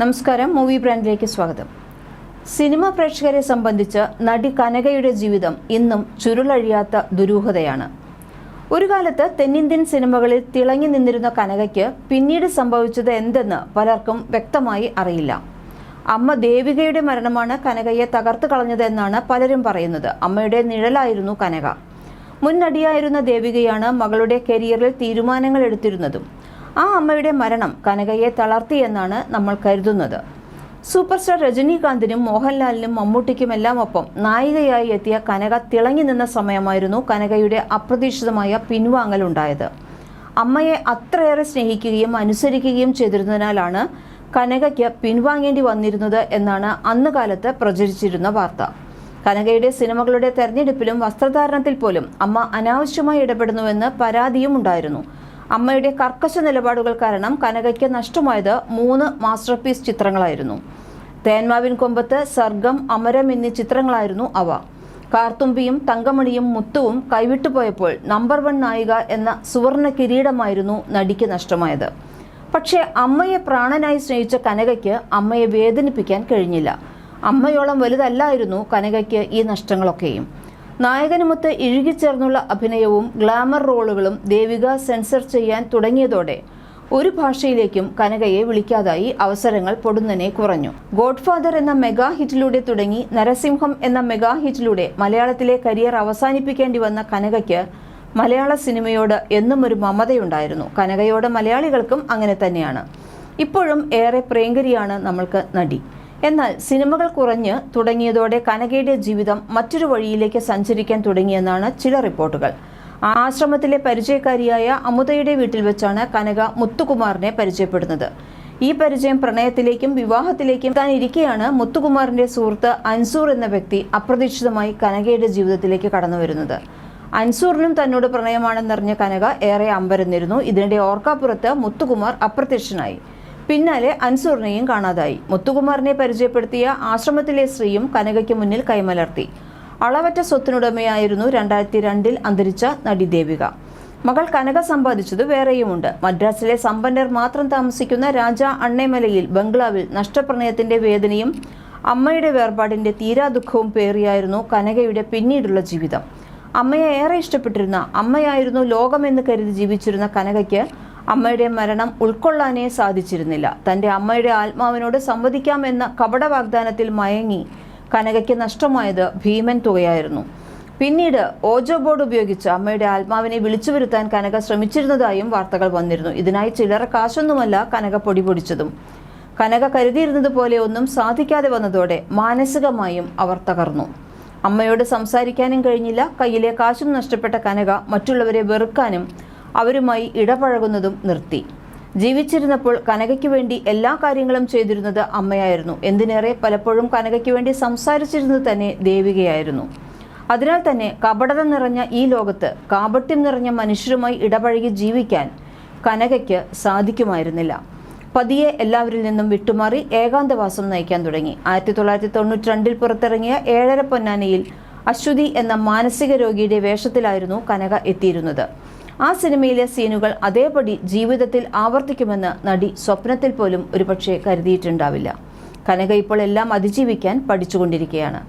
നമസ്കാരം മൂവി ബ്രാൻഡിലേക്ക് സ്വാഗതം. സിനിമ പ്രേക്ഷകരെ സംബന്ധിച്ച് നടി കനകയുടെ ജീവിതം ഇന്നും ചുരുളഴിയാത്ത ദുരൂഹതയാണ്. ഒരു കാലത്ത് തെന്നിന്ത്യൻ സിനിമകളിൽ തിളങ്ങി നിന്നിരുന്ന കനകയ്ക്ക് പിന്നീട് സംഭവിച്ചത് എന്തെന്ന് പലർക്കും വ്യക്തമായി അറിയില്ല. അമ്മ ദേവികയുടെ മരണമാണ് കനകയെ തകർത്തു കളഞ്ഞതെന്നാണ് പലരും പറയുന്നത്. അമ്മയുടെ നിഴലായിരുന്നു കനക. മുൻ നടിയായിരുന്ന ദേവികയാണ് മകളുടെ കരിയറിൽ തീരുമാനങ്ങൾ എടുത്തിരുന്നതും. ആ അമ്മയുടെ മരണം കനകയെ തളർത്തിയെന്നാണ് നമ്മൾ കരുതുന്നത്. സൂപ്പർ സ്റ്റാർ രജനീകാന്തിനും മോഹൻലാലിനും മമ്മൂട്ടിക്കുമെല്ലാം ഒപ്പം നായികയായി എത്തിയ കനക തിളങ്ങി നിന്ന സമയമായിരുന്നു കനകയുടെ അപ്രതീക്ഷിതമായ പിൻവാങ്ങലുണ്ടായത് അമ്മയെ അത്രയേറെ സ്നേഹിക്കുകയും അനുസരിക്കുകയും ചെയ്തിരുന്നതിനാലാണ് കനകയ്ക്ക് പിൻവാങ്ങേണ്ടി വന്നിരുന്നത് എന്നാണ് അന്ന് കാലത്ത് പ്രചരിച്ചിരുന്ന വാർത്ത. കനകയുടെ സിനിമകളുടെ തെരഞ്ഞെടുപ്പിലും വസ്ത്രധാരണത്തിൽ പോലും അമ്മ അനാവശ്യമായി ഇടപെടുന്നുവെന്ന് പരാതിയും ഉണ്ടായിരുന്നു. അമ്മയുടെ കർക്കശ നിലപാടുകൾ കാരണം കനകയ്ക്ക് നഷ്ടമായത് മൂന്ന് മാസ്റ്റർ പീസ് ചിത്രങ്ങളായിരുന്നു. തേന്മാവിൻ കൊമ്പത്ത് സർഗം അമരം എന്നീ ചിത്രങ്ങളായിരുന്നു അവ. കാർത്തുമ്പിയും തങ്കമണിയും മുത്തുവും കൈവിട്ടുപോയപ്പോൾ നമ്പർ വൺ നായിക എന്ന സുവർണ കിരീടമായിരുന്നു നടിക്ക് നഷ്ടമായത്. പക്ഷേ അമ്മയെ പ്രാണനായി സ്നേഹിച്ച കനകയ്ക്ക് അമ്മയെ വേദനിപ്പിക്കാൻ കഴിഞ്ഞില്ല. അമ്മയോളം വലുതല്ലായിരുന്നു കനകയ്ക്ക് ഈ നഷ്ടങ്ങളൊക്കെയും. നായകനുമൊത്ത് ഇഴുകിച്ചേർന്നുള്ള അഭിനയവും ഗ്ലാമർ റോളുകളും ദേവിക സെൻസർ ചെയ്യാൻ തുടങ്ങിയതോടെ ഒരു ഭാഷയിലേക്കും കനകയെ വിളിക്കാതായി അവസരങ്ങൾ പൊടുന്നനെ കുറഞ്ഞു. ഗോഡ്ഫാദർ എന്ന മെഗാ ഹിറ്റിലൂടെ തുടങ്ങി നരസിംഹം എന്ന മെഗാ ഹിറ്റിലൂടെ മലയാളത്തിലെ കരിയർ അവസാനിപ്പിക്കേണ്ടി വന്ന കനകയ്ക്ക് മലയാള സിനിമയോട് എന്നും ഒരു മമതയുണ്ടായിരുന്നു. കനകയോട് മലയാളികൾക്കും അങ്ങനെ തന്നെയാണ്. ഇപ്പോഴും ഏറെ പ്രിയങ്കരിയാണ് നമ്മൾക്ക് നടി. എന്നാൽ സിനിമകൾ കുറഞ്ഞ് തുടങ്ങിയതോടെ കനകയുടെ ജീവിതം മറ്റൊരു വഴിയിലേക്ക് സഞ്ചരിക്കാൻ തുടങ്ങിയെന്നാണ് ചില റിപ്പോർട്ടുകൾ. ആശ്രമത്തിലെ പരിചയക്കാരിയായ അമുതയുടെ വീട്ടിൽ വെച്ചാണ് കനക മുത്തുകുമാറിനെ പരിചയപ്പെടുന്നത്. ഈ പരിചയം പ്രണയത്തിലേക്കും വിവാഹത്തിലേക്കും താൻ ഇരിക്കെയാണ് മുത്തുകുമാറിന്റെ സുഹൃത്ത് അൻസൂർ എന്ന വ്യക്തി അപ്രതീക്ഷിതമായി കനകയുടെ ജീവിതത്തിലേക്ക് കടന്നു വരുന്നത് അൻസൂറിനും തന്നോട് പ്രണയമാണെന്നറിഞ്ഞ കനക ഏറെ അമ്പരന്നിരുന്നു. ഇതിനിടെ ഓർക്കാപ്പുറത്ത് മുത്തുകുമാർ അപ്രത്യക്ഷനായി. പിന്നാലെ അൻസൂറിനെയും കാണാതായി. മുത്തുകുമാറിനെ പരിചയപ്പെടുത്തിയ ആശ്രമത്തിലെ സ്ത്രീയും കനകയ്ക്ക് മുന്നിൽ കൈമലർത്തി. അളവറ്റ സ്വത്തിനുടമയായിരുന്നു രണ്ടായിരത്തി രണ്ടിൽ അന്തരിച്ച നടി ദേവിക. മകൾ കനക സമ്പാദിച്ചത് വേറെയുമുണ്ട്. മദ്രാസിലെ സമ്പന്നർ മാത്രം താമസിക്കുന്ന രാജ അണ്ണേമലയിൽ ബംഗ്ലാവിൽ നഷ്ടപ്രണയത്തിന്റെ വേദനയും അമ്മയുടെ വേർപാടിന്റെ തീരാ ദുഃഖവും പേറിയായിരുന്നു കനകയുടെ പിന്നീടുള്ള ജീവിതം. അമ്മയെ ഏറെ ഇഷ്ടപ്പെട്ടിരുന്ന അമ്മയായിരുന്നു ലോകമെന്ന് കരുതി ജീവിച്ചിരുന്ന കനകയ്ക്ക് അമ്മയുടെ മരണം ഉൾക്കൊള്ളാനേ സാധിച്ചിരുന്നില്ല. തന്റെ അമ്മയുടെ ആത്മാവിനോട് സംവദിക്കാമെന്ന കപട വാഗ്ദാനത്തിൽ മയങ്ങി കനകയ്ക്ക് നഷ്ടമായത് ഭീമൻ തുകയായിരുന്നു. പിന്നീട് ഓജോ ബോർഡ് ഉപയോഗിച്ച് അമ്മയുടെ ആത്മാവിനെ വിളിച്ചു വരുത്താൻ കനക ശ്രമിച്ചിരുന്നതായും വാർത്തകൾ വന്നിരുന്നു. ഇതിനായി ചിലർ കാശൊന്നുമല്ല കനക പൊടി പൊടിച്ചതും. കനക കരുതിയിരുന്നത് പോലെ ഒന്നും സാധിക്കാതെ വന്നതോടെ മാനസികമായും അവർ തകർന്നു. അമ്മയോട് സംസാരിക്കാനും കഴിഞ്ഞില്ല. കയ്യിലെ കാശും നഷ്ടപ്പെട്ട കനക മറ്റുള്ളവരെ വെറുക്കാനും അവരുമായി ഇടപഴകുന്നതും നിർത്തി. ജീവിച്ചിരുന്നപ്പോൾ കനകയ്ക്ക് വേണ്ടി എല്ലാ കാര്യങ്ങളും ചെയ്തിരുന്നത് അമ്മയായിരുന്നു. എന്തിനേറെ പലപ്പോഴും കനകയ്ക്ക് വേണ്ടി സംസാരിച്ചിരുന്നത് തന്നെ ദേവികയായിരുന്നു. അതിനാൽ തന്നെ കപടത നിറഞ്ഞ ഈ ലോകത്ത് കാപട്യം നിറഞ്ഞ മനുഷ്യരുമായി ഇടപഴകി ജീവിക്കാൻ കനകയ്ക്ക് സാധിക്കുമായിരുന്നില്ല. പതിയെ എല്ലാവരിൽ നിന്നും വിട്ടുമാറി ഏകാന്തവാസം നയിക്കാൻ തുടങ്ങി. ആയിരത്തി തൊള്ളായിരത്തി തൊണ്ണൂറ്റി രണ്ടിൽ പുറത്തിറങ്ങിയ ഏഴര പൊന്നാനയിൽ അശ്വതി എന്ന മാനസിക രോഗിയുടെ വേഷത്തിലായിരുന്നു കനക എത്തിയിരുന്നത്. ആ സിനിമയിലെ സീനുകൾ അതേപടി ജീവിതത്തിൽ ആവർത്തിക്കുമെന്ന് നടി സ്വപ്നത്തിൽ പോലും ഒരുപക്ഷെ കരുതിയിട്ടുണ്ടാവില്ല. കനക ഇപ്പോൾ എല്ലാം അതിജീവിക്കാൻ പഠിച്ചുകൊണ്ടിരിക്കുകയാണ്.